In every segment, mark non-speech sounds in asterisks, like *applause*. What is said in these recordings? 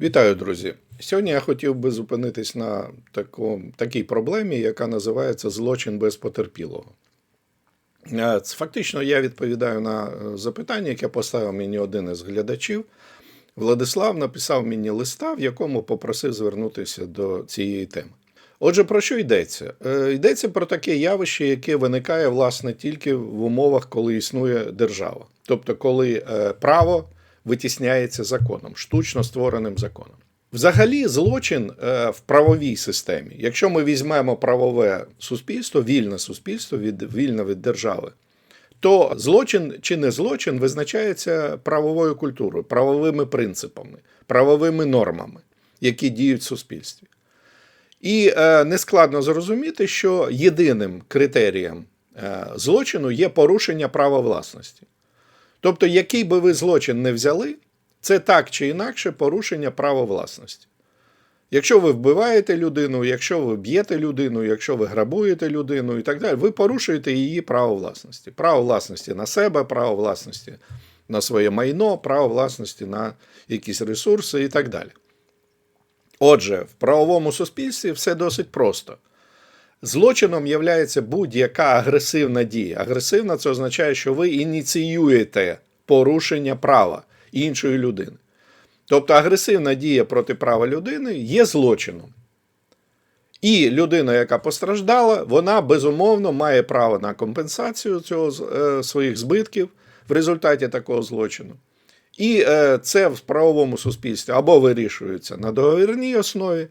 Вітаю, друзі! Сьогодні я хотів би зупинитись на тако, такій проблемі, яка називається злочин без потерпілого. Е, Фактично, я відповідаю на е, запитання, яке поставив мені один із глядачів. Владислав написав мені листа, в якому попросив звернутися до цієї теми. Отже, про що йдеться? Е, Йдеться про таке явище, яке виникає власне тільки в умовах, коли існує держава. Тобто, коли право витісняється законом, штучно створеним законом. Взагалі, злочин е, в правовій системі, якщо ми візьмемо правове суспільство, вільне суспільство від вільне від держави, то злочин чи не злочин визначається правовою культурою, правовими принципами, правовими нормами, які діють в суспільстві. І е, нескладно зрозуміти, що єдиним критерієм е, злочину є порушення права власності. Тобто, який би ви злочин не взяли, це так чи інакше порушення права власності. Якщо ви вбиваєте людину, якщо ви б'єте людину, якщо ви грабуєте людину і так далі, ви порушуєте її право власності. Право власності на себе, право власності на своє майно, право власності на якісь ресурси і так далі. Отже, в правовому суспільстві все досить просто. Злочином є будь-яка агресивна дія. Агресивна це означає, що ви ініціюєте порушення права іншої людини. Тобто агресивна дія проти права людини є злочином. І людина, яка постраждала, вона безумовно має право на компенсацію цього е, своїх збитків в результаті такого злочину. І е, це в правовому суспільстві або вирішується на договірній основі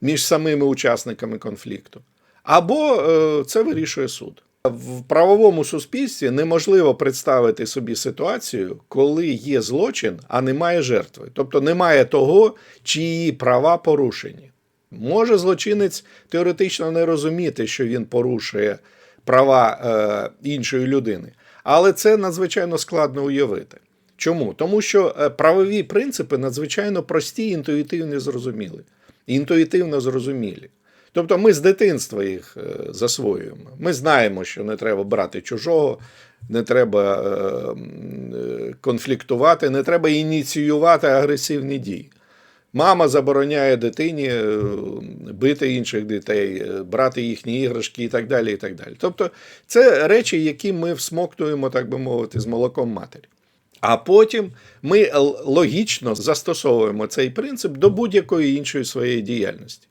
між самими учасниками конфлікту, або е, це вирішує суд. В правовому суспільстві неможливо представити собі ситуацію, коли є злочин, а немає жертви. Тобто немає того, чиї права порушені. Може злочинець теоретично не розуміти, що він порушує права е, іншої людини, але це надзвичайно складно уявити. Чому? Тому що е, правові принципи надзвичайно прості, інтуїтивно зрозумілі. Інтуїтивно зрозумілі. Тобто ми з дитинства їх е, засвоюємо. Ми знаємо, що не треба брати чужого, не треба е, конфліктувати, не треба ініціювати агресивні дії. Мама забороняє дитині бити інших дітей, брати їхні іграшки і так далі. і так далі. Тобто це речі, які ми всмоктуємо, так би мовити, з молоком матері. А потім ми логічно застосовуємо цей принцип до будь-якої іншої своєї діяльності.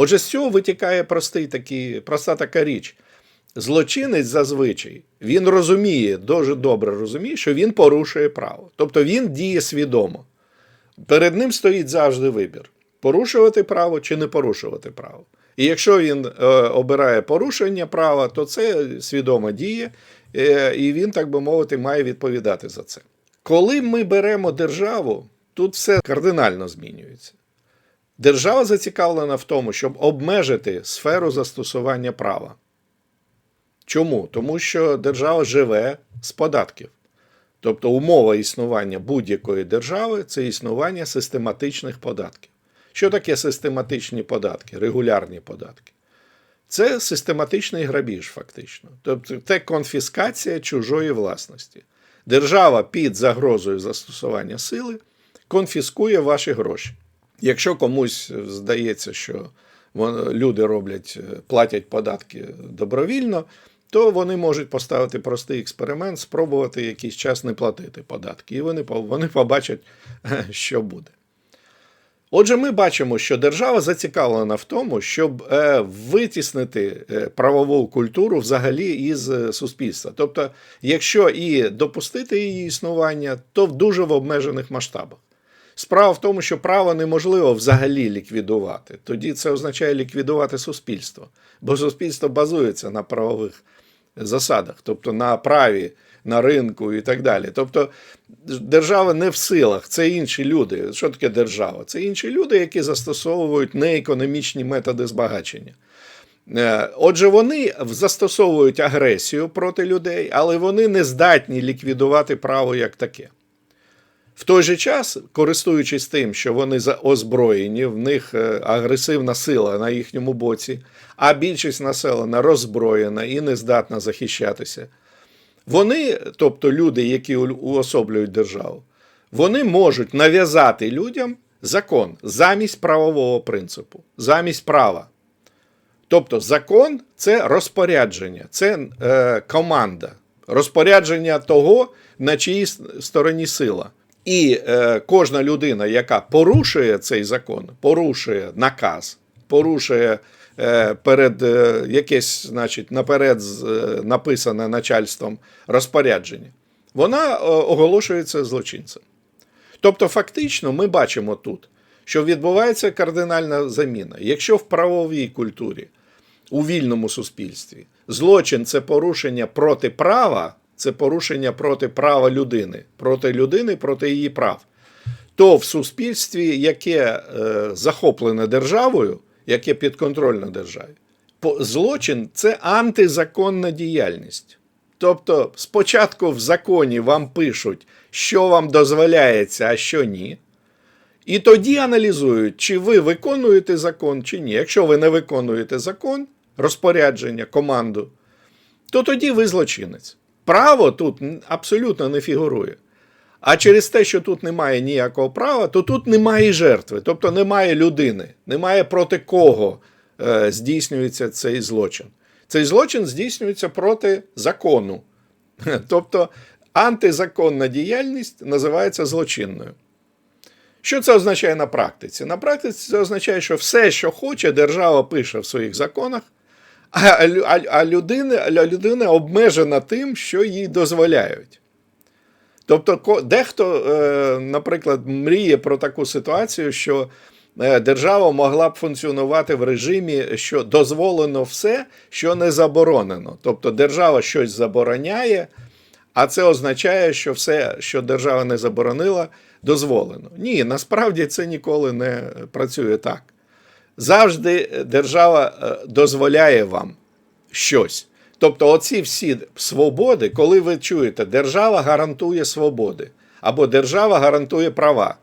Отже, з цього витікає простий такий, проста така річ. Злочинець зазвичай він розуміє, дуже добре розуміє, що він порушує право. Тобто він діє свідомо. Перед ним стоїть завжди вибір: порушувати право чи не порушувати право. І якщо він е, обирає порушення права, то це свідома дія, е, і він, так би мовити, має відповідати за це. Коли ми беремо державу, тут все кардинально змінюється. Держава зацікавлена в тому, щоб обмежити сферу застосування права. Чому? Тому що держава живе з податків. Тобто умова існування будь-якої держави це існування систематичних податків. Що таке систематичні податки, регулярні податки? Це систематичний грабіж, фактично. Тобто це конфіскація чужої власності. Держава під загрозою застосування сили конфіскує ваші гроші. Якщо комусь здається, що люди роблять, платять податки добровільно, то вони можуть поставити простий експеримент, спробувати якийсь час не платити податки, і вони, вони побачать, що буде. Отже, ми бачимо, що держава зацікавлена в тому, щоб е, витіснити е, правову культуру взагалі із е, суспільства. Тобто, якщо і допустити її існування, то в дуже в обмежених масштабах. Справа в тому, що право неможливо взагалі ліквідувати. Тоді це означає ліквідувати суспільство, бо суспільство базується на правових засадах, тобто на праві, на ринку і так далі. Тобто держава не в силах, це інші люди. Що таке держава? Це інші люди, які застосовують неекономічні методи збагачення. Е, отже, вони застосовують агресію проти людей, але вони не здатні ліквідувати право як таке. В той же час, користуючись тим, що вони озброєні, в них е, агресивна сила на їхньому боці, а більшість населення роззброєна і не здатна захищатися, вони, тобто люди, які уособлюють державу, вони можуть нав'язати людям закон замість правового принципу, замість права. Тобто закон це розпорядження, це е, команда, розпорядження того, на чиїй стороні сила. І е, кожна людина, яка порушує цей закон, порушує наказ, порушує е, перед е, якесь, значить, наперед е, написане начальством розпорядження, вона оголошується злочинцем. Тобто, фактично, ми бачимо тут, що відбувається кардинальна заміна. Якщо в правовій культурі, у вільному суспільстві, злочин це порушення проти права, це порушення проти права людини, проти людини, проти її прав, то в суспільстві, яке е, захоплене державою, яке підконтрольне державі, злочин це антизаконна діяльність. Тобто, спочатку в законі вам пишуть, що вам дозволяється, а що ні. І тоді аналізують, чи ви виконуєте закон, чи ні. Якщо ви не виконуєте закон, розпорядження, команду, то тоді ви злочинець. Право тут абсолютно не фігурує. А через те, що тут немає ніякого права, то тут немає жертви, тобто немає людини, немає проти кого е, здійснюється цей злочин. Цей злочин здійснюється проти закону. *laughs* Тобто антизаконна діяльність називається злочинною. Що це означає на практиці? На практиці це означає, що все, що хоче, держава пише в своїх законах, а, а, людина, людина обмежена тим, що їй дозволяють. Тобто, дехто, е, наприклад, мріє про таку ситуацію, що е, держава могла б функціонувати в режимі, що дозволено все, що не заборонено. Тобто держава щось забороняє, а це означає, що все, що держава не заборонила, дозволено. Ні, насправді це ніколи не працює так. Завжди держава е, дозволяє вам щось. Тобто, оці всі свободи, коли ви чуєте, держава гарантує свободи або держава гарантує права.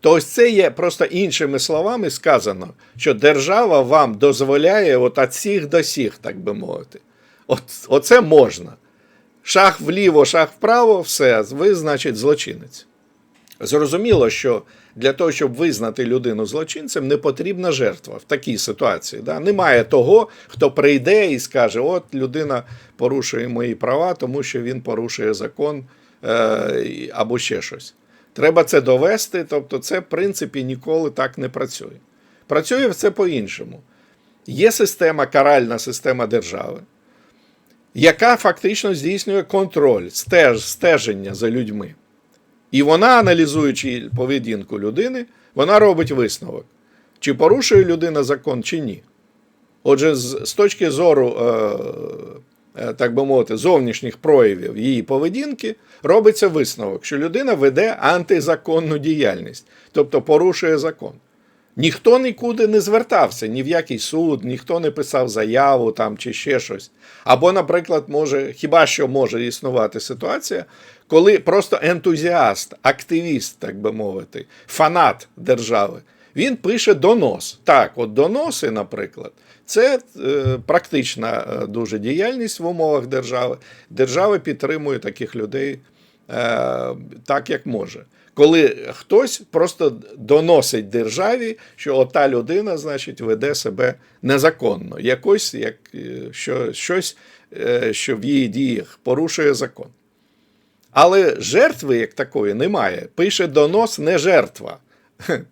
То ось це є просто іншими словами сказано, що держава вам дозволяє от від сіх до сіх, так би мовити. От, оце можна. Шаг вліво, шаг вправо, все, ви, значить, злочинець. Зрозуміло, що для того, щоб визнати людину злочинцем, не потрібна жертва в такій ситуації. Да? Немає того, хто прийде і скаже: от людина порушує мої права, тому що він порушує закон е, або ще щось. Треба це довести, тобто це, в принципі, ніколи так не працює. Працює це по-іншому. Є система, каральна система держави, яка фактично здійснює контроль, стеж, стеження за людьми. І вона, аналізуючи поведінку людини, вона робить висновок, чи порушує людина закон, чи ні. Отже, з, точки зору, е, е, так би мовити, зовнішніх проявів її поведінки, робиться висновок, що людина веде антизаконну діяльність, тобто порушує закон. Ніхто нікуди не звертався, ні в який суд, ніхто не писав заяву там чи ще щось. Або, наприклад, може, хіба що може існувати ситуація, коли просто ентузіаст, активіст, так би мовити, фанат держави, він пише донос. Так, от доноси, наприклад, це е, практична е, дуже діяльність в умовах держави. Держава підтримує таких людей так, як може. Коли хтось просто доносить державі, що ота людина, значить, веде себе незаконно, якось, як, е, що, щось, е, що в її діях порушує закон. Але жертви як такої немає. Пише донос не жертва.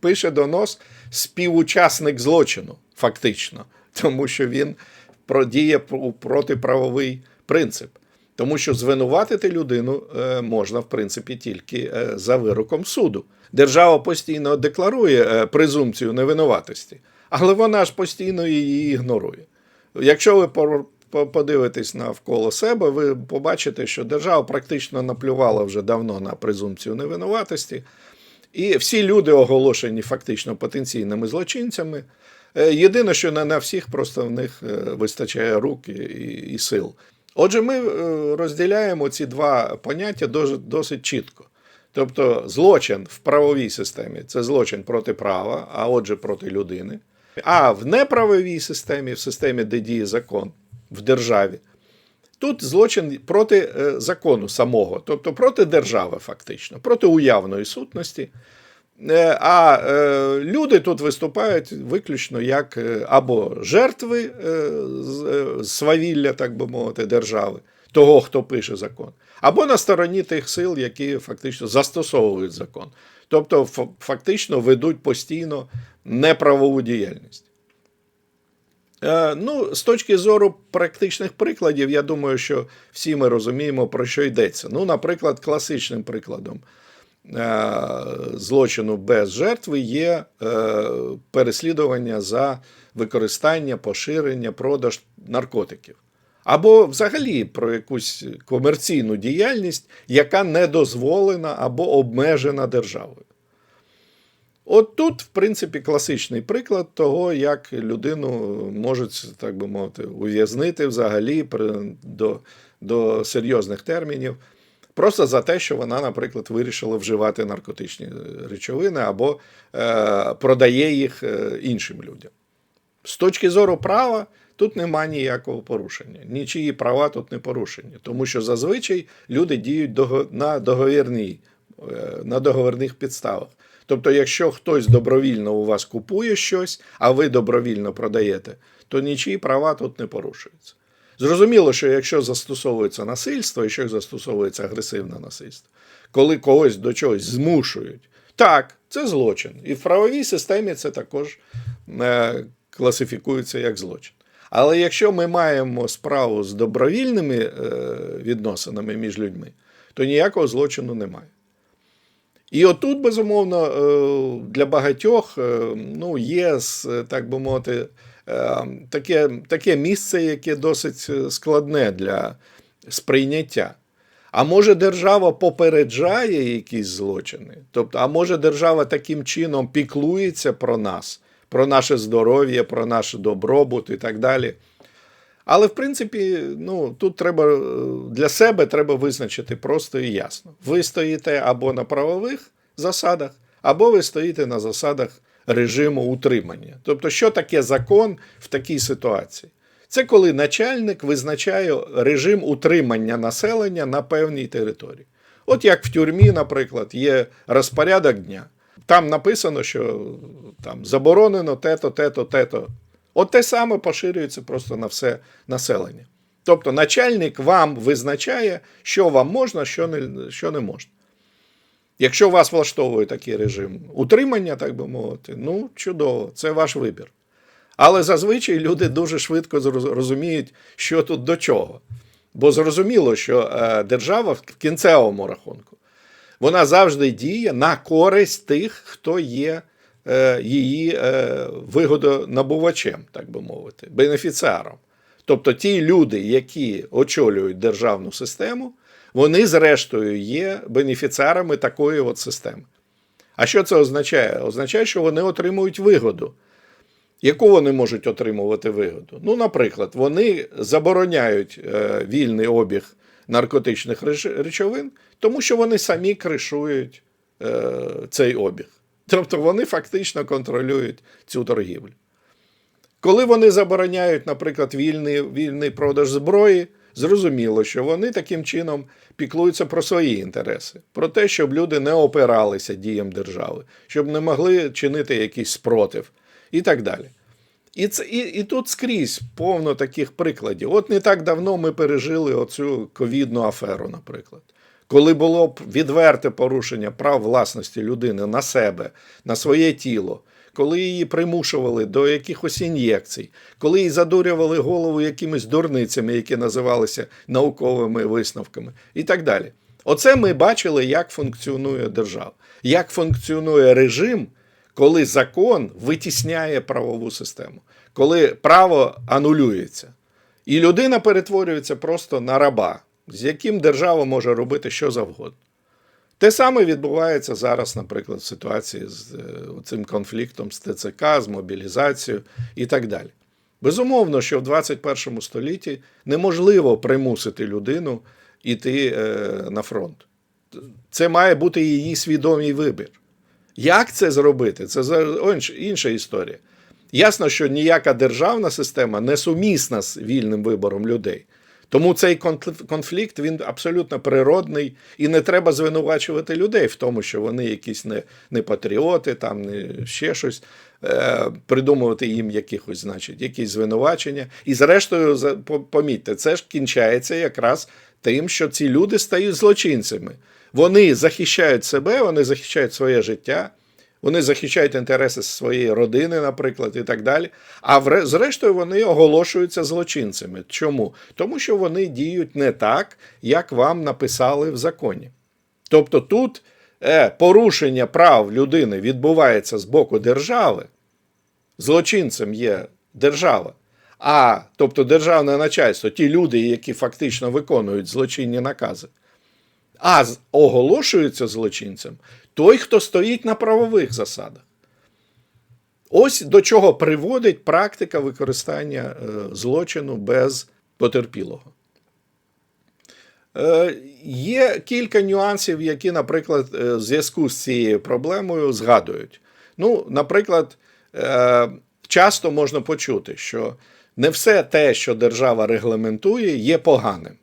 Пише донос співучасник злочину, фактично, тому що він продіє у протиправовий принцип. Тому що звинуватити людину е, можна, в принципі, тільки е, за вироком суду. Держава постійно декларує е, презумпцію невинуватості, але вона ж постійно її ігнорує. Якщо ви подивитесь навколо себе, ви побачите, що держава практично наплювала вже давно на презумпцію невинуватості, і всі люди оголошені фактично потенційними злочинцями. Єдине, що не на всіх просто в них вистачає рук і, і сил. Отже, ми е, розділяємо ці два поняття досить чітко. Тобто, злочин в правовій системі це злочин проти права, а отже, проти людини. А в неправовій системі, в системі, де діє закон в державі, тут злочин проти е, закону самого, тобто проти держави, фактично, проти уявної сутності. Е, А е, люди тут виступають виключно як е, або жертви свавілля, так би мовити, держави, того, хто пише закон, або на стороні тих сил, які фактично застосовують закон. Тобто, фактично ведуть постійно неправову діяльність. Ну, з точки зору практичних прикладів, я думаю, що всі ми розуміємо, про що йдеться. Ну, наприклад, класичним прикладом злочину без жертви є е, переслідування за використання, поширення, продаж наркотиків. Або взагалі про якусь комерційну діяльність, яка не дозволена або обмежена державою. От тут, в принципі, класичний приклад того, як людину можуть, так би мовити, ув'язнити взагалі до, до серйозних термінів, просто за те, що вона, наприклад, вирішила вживати наркотичні е, речовини або е, продає їх е, іншим людям. З точки зору права, тут нема ніякого порушення. Нічиї права тут не порушені, тому що зазвичай люди діють на, договірній, е, на договірних підставах. Тобто, якщо хтось добровільно у вас купує щось, а ви добровільно продаєте, то нічиї права тут не порушуються. Зрозуміло, що якщо застосовується насильство, якщо застосовується агресивне насильство, коли когось до чогось змушують, так, це злочин. І в правовій системі це також е, класифікується як злочин. Але якщо ми маємо справу з добровільними е, відносинами між людьми, то ніякого злочину немає. І отут, безумовно, е, для багатьох ну, є, так би мовити, таке, таке місце, яке досить е, складне для сприйняття. А може держава попереджає якісь злочини? Тобто, а може держава таким чином піклується про нас, про наше здоров'я, про наш добробут і так далі. Але в принципі, ну тут треба е, для себе треба визначити просто і ясно. Ви стоїте або на правових засадах, або ви стоїте на засадах режиму утримання. Тобто, що таке закон в такій ситуації? Це коли начальник визначає режим утримання населення на певній території. От як в тюрмі, наприклад, є розпорядок дня. Там написано, що там заборонено те-то, те-то, те-то. От те саме поширюється просто на все населення. Тобто начальник вам визначає, що вам можна, що не, що не можна. Якщо вас влаштовує такий режим утримання, так би мовити, ну чудово, це ваш вибір. Але зазвичай люди дуже швидко зроз- розуміють, що тут до чого. Бо зрозуміло, що е, держава в кінцевому рахунку вона завжди діє на користь тих, хто є е, її е, вигодонабувачем, так би мовити, бенефіціаром. Тобто ті люди, які очолюють державну систему, вони, зрештою, є бенефіціарами такої от системи. А що це означає? Означає, що вони отримують вигоду. Яку вони можуть отримувати вигоду? Ну, наприклад, вони забороняють е, вільний обіг наркотичних речовин, тому що вони самі кришують е, цей обіг. Тобто вони фактично контролюють цю торгівлю. Коли вони забороняють, наприклад, вільний, вільний продаж зброї, зрозуміло, що вони таким чином піклуються про свої інтереси, про те, щоб люди не опиралися діям держави, щоб не могли чинити якийсь спротив і так далі. І, це, і, і тут скрізь повно таких прикладів. От не так давно ми пережили оцю ковідну аферу, наприклад. Коли було б відверте порушення прав власності людини на себе, на своє тіло, коли її примушували до якихось ін'єкцій, коли їй задурювали голову якимись дурницями, які називалися науковими висновками, і так далі. Оце ми бачили, як функціонує держава, як функціонує режим, коли закон витісняє правову систему, коли право анулюється. І людина перетворюється просто на раба, з яким держава може робити що завгодно. Те саме відбувається зараз, наприклад, в ситуації з е, цим конфліктом з ТЦК, з мобілізацією і так далі. Безумовно, що в 21 столітті неможливо примусити людину йти е, на фронт. Це має бути її свідомий вибір. Як це зробити? Це інша історія. Ясно, що ніяка державна система не сумісна з вільним вибором людей. Тому цей конфлікт- він абсолютно природний, і не треба звинувачувати людей в тому, що вони якісь не, не патріоти, там не ще щось, е, придумувати їм якихось, значить, якісь звинувачення. І зрештою, помітьте, це ж кінчається якраз тим, що ці люди стають злочинцями. Вони захищають себе, вони захищають своє життя. Вони захищають інтереси своєї родини, наприклад, і так далі. А зрештою вони оголошуються злочинцями. Чому? Тому що вони діють не так, як вам написали в законі. Тобто тут е, порушення прав людини відбувається з боку держави, злочинцем є держава. А тобто державне начальство, ті люди, які фактично виконують злочинні накази, а оголошується злочинцем той, хто стоїть на правових засадах. Ось до чого приводить практика використання е, злочину без потерпілого. Е, Є кілька нюансів, які, наприклад, е, в зв'язку з цією проблемою згадують. Ну, наприклад, часто можна почути, що не все те, що держава регламентує, є поганим.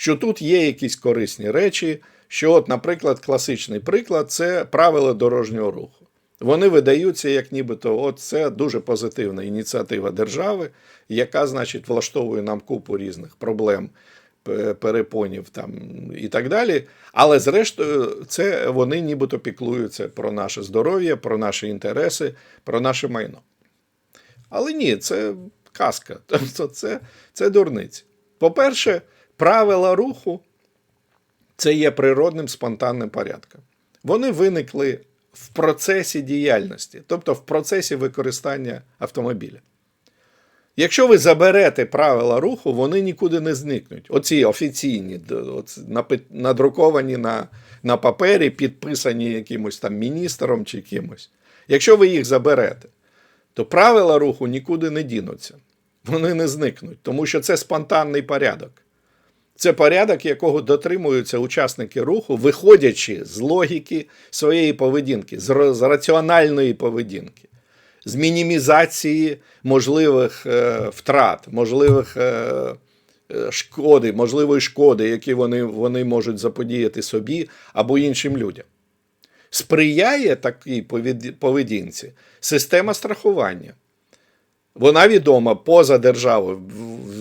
Що тут є якісь корисні речі, що, от, наприклад, класичний приклад це правила дорожнього руху. Вони видаються, як нібито, от це дуже позитивна ініціатива держави, яка, значить, влаштовує нам купу різних проблем, перепонів там і так далі. Але зрештою, це вони нібито піклуються про наше здоров'я, про наші інтереси, про наше майно. Але ні, це казка. *laughs* Тобто це, це дурниці. По-перше, правила руху це є природним спонтанним порядком. Вони виникли в процесі діяльності, тобто в процесі використання автомобіля. Якщо ви заберете правила руху, вони нікуди не зникнуть. Оці офіційні, д- оц- напи- надруковані на, на папері, підписані якимось там міністром чи кимось. Якщо ви їх заберете, то правила руху нікуди не дінуться. Вони не зникнуть, тому що це спонтанний порядок. Це порядок, якого дотримуються учасники руху, виходячи з логіки своєї поведінки, з раціональної поведінки, з мінімізації можливих е, втрат, можливих е, е, шкоди, можливої шкоди, які вони, вони можуть заподіяти собі або іншим людям. Сприяє такій поведінці система страхування. Вона відома поза державою.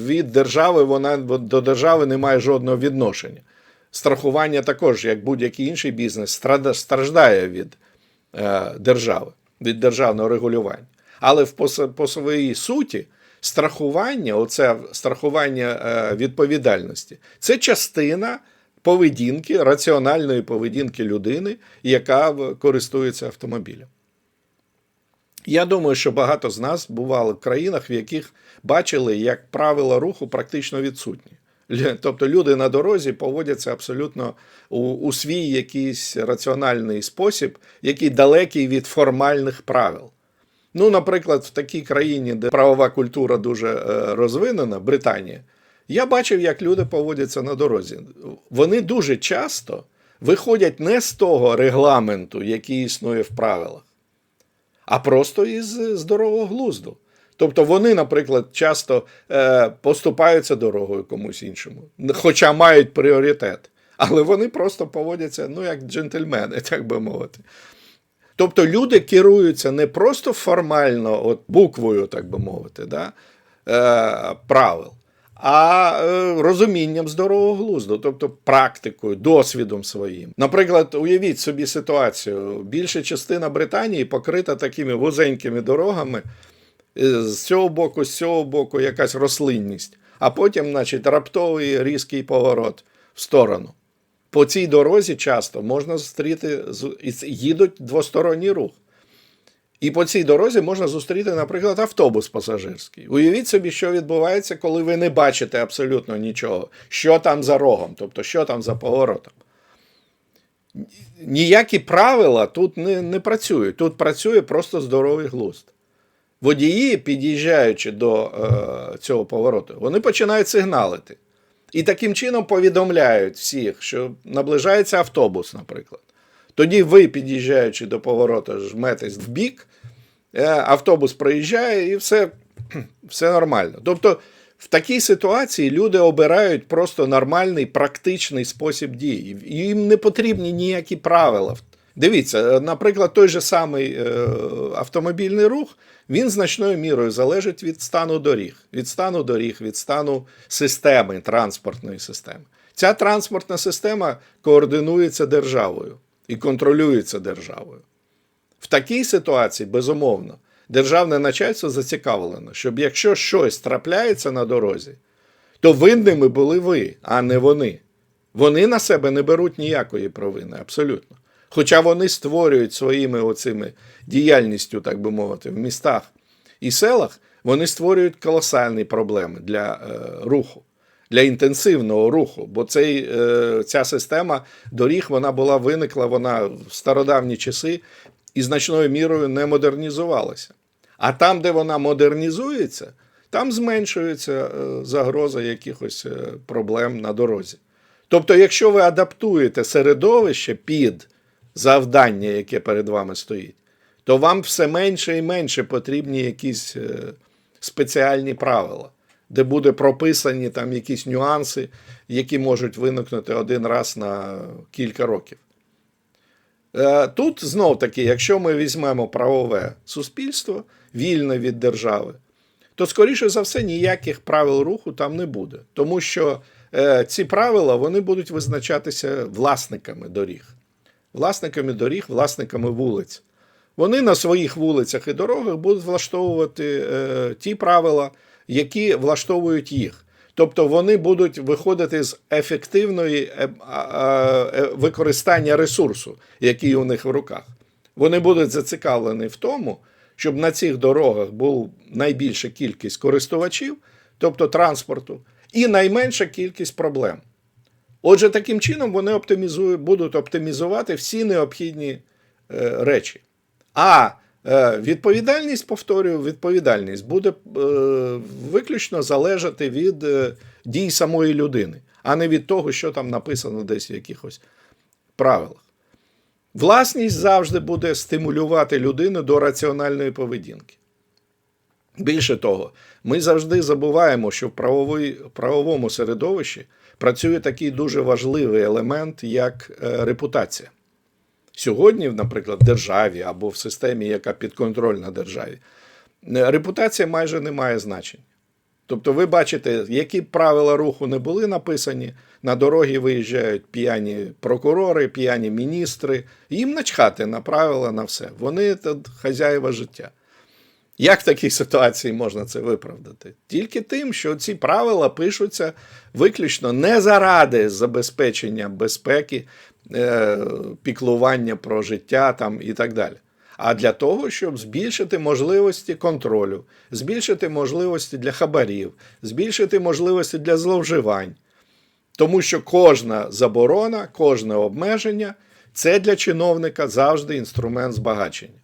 Від держави вона до держави не має жодного відношення. Страхування також, як будь-який інший бізнес, страждає від е, держави, від державного регулювання. Але в по своїй суті страхування, оце страхування е, відповідальності, це частина поведінки, раціональної поведінки людини, яка користується автомобілем. Я думаю, що багато з нас бували в країнах, в яких бачили, як правила руху практично відсутні. Тобто люди на дорозі поводяться абсолютно у, у свій якийсь раціональний спосіб, який далекий від формальних правил. Ну, наприклад, в такій країні, де правова культура дуже е, розвинена, Британія, я бачив, як люди поводяться на дорозі. Вони дуже часто виходять не з того регламенту, який існує в правилах, а просто із е, здорового глузду. Тобто вони, наприклад, часто е, поступаються дорогою комусь іншому, хоча мають пріоритет. Але вони просто поводяться ну, як джентльмени, *laughs* так би мовити. Тобто люди керуються не просто формально, от буквою, так би мовити, да, е, правил, а е, розумінням здорового глузду, тобто практикою, досвідом своїм. Наприклад, уявіть собі ситуацію: більша частина Британії покрита такими вузенькими дорогами, е, з цього боку, з цього боку якась рослинність, а потім, значить, раптовий різкий поворот в сторону. По цій дорозі часто можна зустріти їдуть двосторонній рух. І по цій дорозі можна зустріти, наприклад, автобус пасажирський. Уявіть собі, що відбувається, коли ви не бачите абсолютно нічого, що там за рогом, тобто що там за поворотом. Ніякі правила тут не, не працюють. Тут працює просто здоровий глузд. Водії, під'їжджаючи до е, цього повороту, вони починають сигналити. І таким чином повідомляють всіх, що наближається автобус, наприклад. Тоді ви, під'їжджаючи до повороту, жметесь в бік, е, автобус проїжджає і все, *clears throat* все нормально. Тобто В такій ситуації люди обирають просто нормальний практичний спосіб дії. Їм не потрібні ніякі правила. Дивіться, е, наприклад, той же самий е, автомобільний рух він значною мірою залежить від стану доріг, від стану доріг, від стану системи, транспортної системи. Ця транспортна система координується державою і контролюється державою. В такій ситуації, безумовно, державне начальство зацікавлено, щоб якщо щось трапляється на дорозі, то винними були ви, а не вони. Вони на себе не беруть ніякої провини, абсолютно. Хоча вони створюють своїми оцими діяльністю, так би мовити, в містах і селах, вони створюють колосальні проблеми для е, руху, для інтенсивного руху. Бо цей, е, ця система доріг вона була виникла вона в стародавні часи і значною мірою не модернізувалася. А там, де вона модернізується, там зменшується е, загроза якихось е, проблем на дорозі. Тобто, якщо ви адаптуєте середовище під завдання, яке перед вами стоїть, то вам все менше і менше потрібні якісь спеціальні правила, де буде прописані там якісь нюанси, які можуть виникнути один раз на кілька років. Е, Тут знов таки, якщо ми візьмемо правове суспільство, вільне від держави, то, скоріше за все, ніяких правил руху там не буде. Тому що е, ці правила вони будуть визначатися власниками доріг, власниками доріг, власниками вулиць. Вони на своїх вулицях і дорогах будуть влаштовувати е, ті правила, які влаштовують їх. Тобто вони будуть виходити з ефективної е, е, використання ресурсу, який у них в руках. Вони будуть зацікавлені в тому, щоб на цих дорогах була найбільша кількість користувачів, тобто транспорту, і найменша кількість проблем. Отже, таким чином вони оптимізують, будуть оптимізувати всі необхідні е, речі. А відповідальність, повторюю, відповідальність буде е, виключно залежати від е, дій самої людини, а не від того, що там написано десь в якихось правилах. Власність завжди буде стимулювати людину до раціональної поведінки. Більше того, ми завжди забуваємо, що в правовому середовищі працює такий дуже важливий елемент, як е, репутація. Сьогодні, наприклад, в державі або в системі, яка підконтрольна державі, е, репутація майже не має значення. Тобто, ви бачите, які правила руху не були написані, на дороги виїжджають п'яні прокурори, п'яні міністри, їм начхати на правила, на все. Вони тут хазяїва життя. Як в такій ситуації можна це виправдати? Тільки тим, що ці правила пишуться виключно не заради забезпечення безпеки, е, піклування про життя там і так далі. А для того, щоб збільшити можливості контролю, збільшити можливості для хабарів, збільшити можливості для зловживань. Тому що кожна заборона, кожне обмеження це для чиновника завжди інструмент збагачення.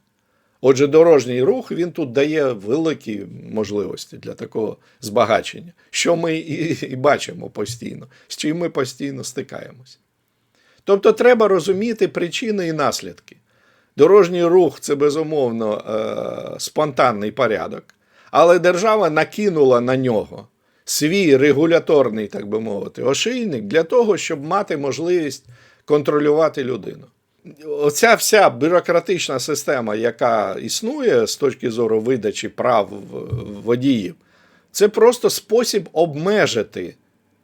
Отже, дорожній рух він тут дає великі можливості для такого збагачення, що ми і, і бачимо постійно, з чим ми постійно стикаємось. Тобто треба розуміти причини і наслідки. Дорожній рух це безумовно е, спонтанний порядок, але держава накинула на нього свій регуляторний, так би мовити, ошийник для того, щоб мати можливість контролювати людину. Оця вся бюрократична система, яка існує з точки зору видачі прав водіїв, це просто спосіб обмежити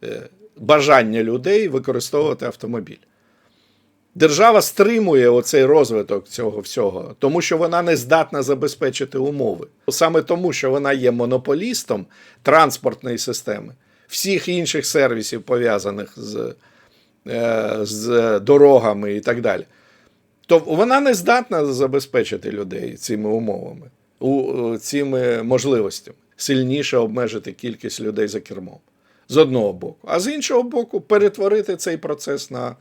е, бажання людей використовувати автомобіль. Держава стримує оцей розвиток цього всього, тому що вона не здатна забезпечити умови. Саме тому, що вона є монополістом транспортної системи, всіх інших сервісів, пов'язаних з, е, з дорогами і так далі, то вона не здатна забезпечити людей цими умовами, цими можливостями, сильніше обмежити кількість людей за кермом. З одного боку, а з іншого боку, перетворити цей процес на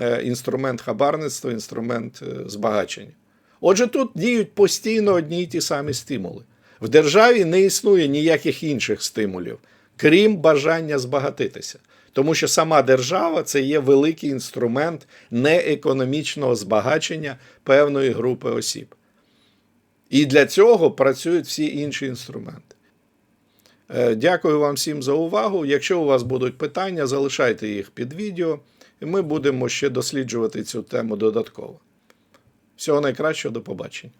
Е, інструмент хабарництва, інструмент е, збагачення. Отже, тут діють постійно одні й ті самі стимули. В державі не існує ніяких інших стимулів, крім бажання збагатитися. Тому що сама держава це є великий інструмент неекономічного збагачення певної групи осіб. І для цього працюють всі інші інструменти. Е, Дякую вам всім за увагу. Якщо у вас будуть питання, залишайте їх під відео, і ми будемо ще досліджувати цю тему додатково. Всього найкращого, до побачення.